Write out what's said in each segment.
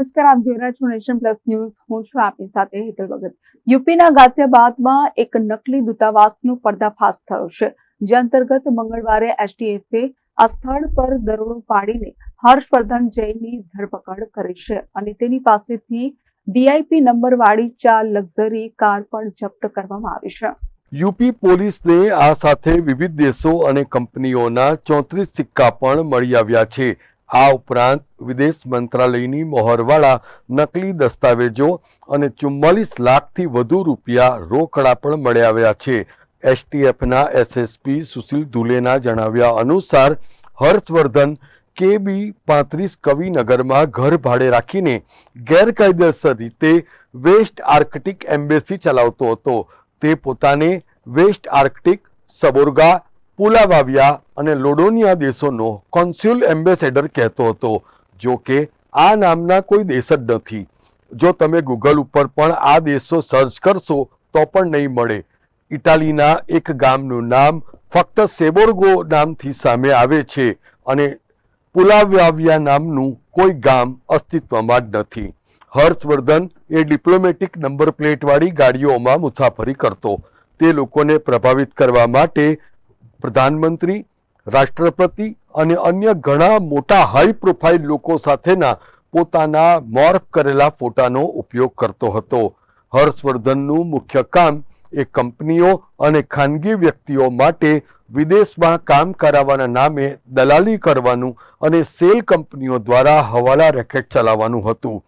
નમસ્કાર, આપ જોઈ રહ્યા છો નેશન પ્લસ ન્યૂઝ. હું છું આપની સાથે હેતલ ભગત. યુપીના ગાઝિયાબાદમાં એક નકલી દૂતાવાસનો પર્દાફાશ થયો છે. જે અંતર્ગત મંગળવારે એસટીએફે આ સ્થળ પર દરોડો પાડીને હર્ષવર્ધન જૈનની ધરપકડ કરી છે અને તેની પાસેથી વીઆઈપી નંબરવાળી ચાર લક્ઝરી કાર પણ જપ્ત કરવામાં આવી છે. યુપી પોલીસને આ સાથે વિવિધ દેશો અને કંપનીઓના ચોત્રીસ સિક્કા પણ મળી આવ્યા છે. આ ઉપરાંત વિદેશ મંત્રાલયની મોહરવાળા નકલી દસ્તાવેજો અને ચુમ્માલીસ લાખથી વધુ રૂપિયા રોકડા પણ મળી આવ્યા છે. એસટીએફના એસએસપી સુશીલ ધુલેના જણાવ્યા અનુસાર, હર્ષવર્ધન કે બી પાંત્રીસ કવિનગરમાં ઘર ભાડે રાખીને ગેરકાયદેસર રીતે વેસ્ટ આર્કટિક એમ્બેસી ચલાવતો હતો. તે પોતાને વેસ્ટ આર્કટિક, સબોર્ગા પુલાવાવિયા અને લોડોનિયા દેશોનો કોન્સ્યુલ એમ્બેસેડર કહેતો હતો. જો કે, આ નામના કોઈ દેશ જ નથી. જો તમે ગૂગલ ઉપર પણ આ દેશો સર્ચ કરશો, તો પણ નહીં મળે. ઇટાલીના એક ગામનું નામ ફક્ત સેબોર્ગો નામથી સામે આવે છે અને પુલાવ્યાવ્યા નામનું કોઈ ગામ અસ્તિત્વમાં જ નથી. હર્ષવર્ધન એ ડિપ્લોમેટિક નંબર પ્લેટવાળી ગાડીઓમાં મુસાફરી કરતો. તે લોકોને પ્રભાવિત કરવા માટે પ્રધાનમંત્રી, રાષ્ટ્રપતિ અને અન્ય ઘણા મોટા હાઈ પ્રોફાઇલ લોકો સાથેના પોતાના મોર્ફ કરેલા ફોટાનો ઉપયોગ કરતો હતો. હર્ષવર્ધનનું મુખ્ય કામ એ કંપનીઓ અને ખાનગી વ્યક્તિઓ માટે વિદેશમાં કામ કરાવવાના નામે દલાલી કરવાનું અને સેલ કંપનીઓ દ્વારા હવાલા રેકેટ ચલાવવાનું હતું.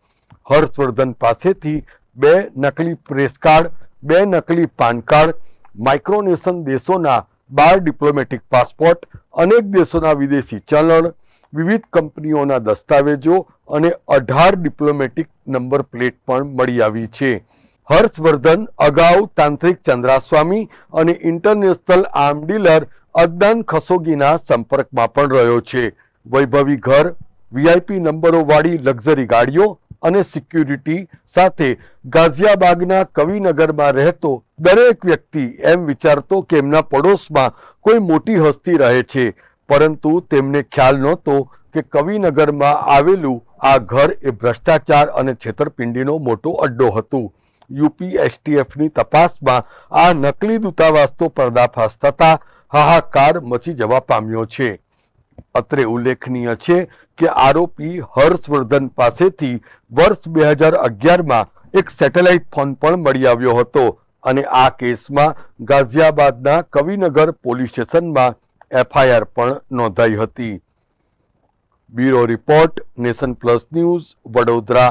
હર્ષવર્ધન પાસેથી બે નકલી પ્રેસ કાર્ડ, બે નકલી પાન કાર્ડ માઇક્રોનેશન દેશોના બાર ડિપ્લોમેટિક પાસપોર્ટ અનેક દેશોના વિદેશી ચલણ, વિવિધ કંપનીઓના દસ્તાવેજો અને અઢાર ડિપ્લોમેટિક નંબર પ્લેટ પણ મળી આવી છે. હર્ષવર્ધન, અગાઉ તાંત્રિક ચંદ્રાસ્વામી અને ઇન્ટરનેશનલ આર્મ ડીલર અદનાન ખસોગીના સંપર્કમાં પણ રહ્યો છે. વૈભવી ઘર વીઆઈપી નંબરોવાળી લક્ઝરી ગાડીઓ અને સિક્યુરિટી સાથે ગાઝિયાબાગના કવિનગરમાં રહેતો દરેક વ્યક્તિ એમ વિચારતો કે એમના પડોશમાં કોઈ મોટી હસ્તી રહે છે. પરંતુ તેમને ખ્યાલ નહોતો કે કવિનગરમાં આવેલું આ ઘર એ ભ્રષ્ટાચાર અને છેતરપિંડીનો મોટો અડ્ડો હતું. યુપી એસટીએફની તપાસમાં આ નકલી દૂતાવાસનો પર્દાફાશ થતા હાહાકાર મચી જવા પામ્યો છે. અત્રે ઉલ્લેખનીય છે કે આરોપી હર્ષવર્ધન પાસેથી વર્ષ બે હજાર અગિયારમાં એક સેટેલાઇટ ફોન પણ મળી આવ્યો હતો અને આ કેસમાં ગાઝિયાબાદના કવિનગર પોલીસ સ્ટેશનમાં એફઆઈઆર પણ નોંધાઈ હતી. Bureau report Nation Plus News Vadodara.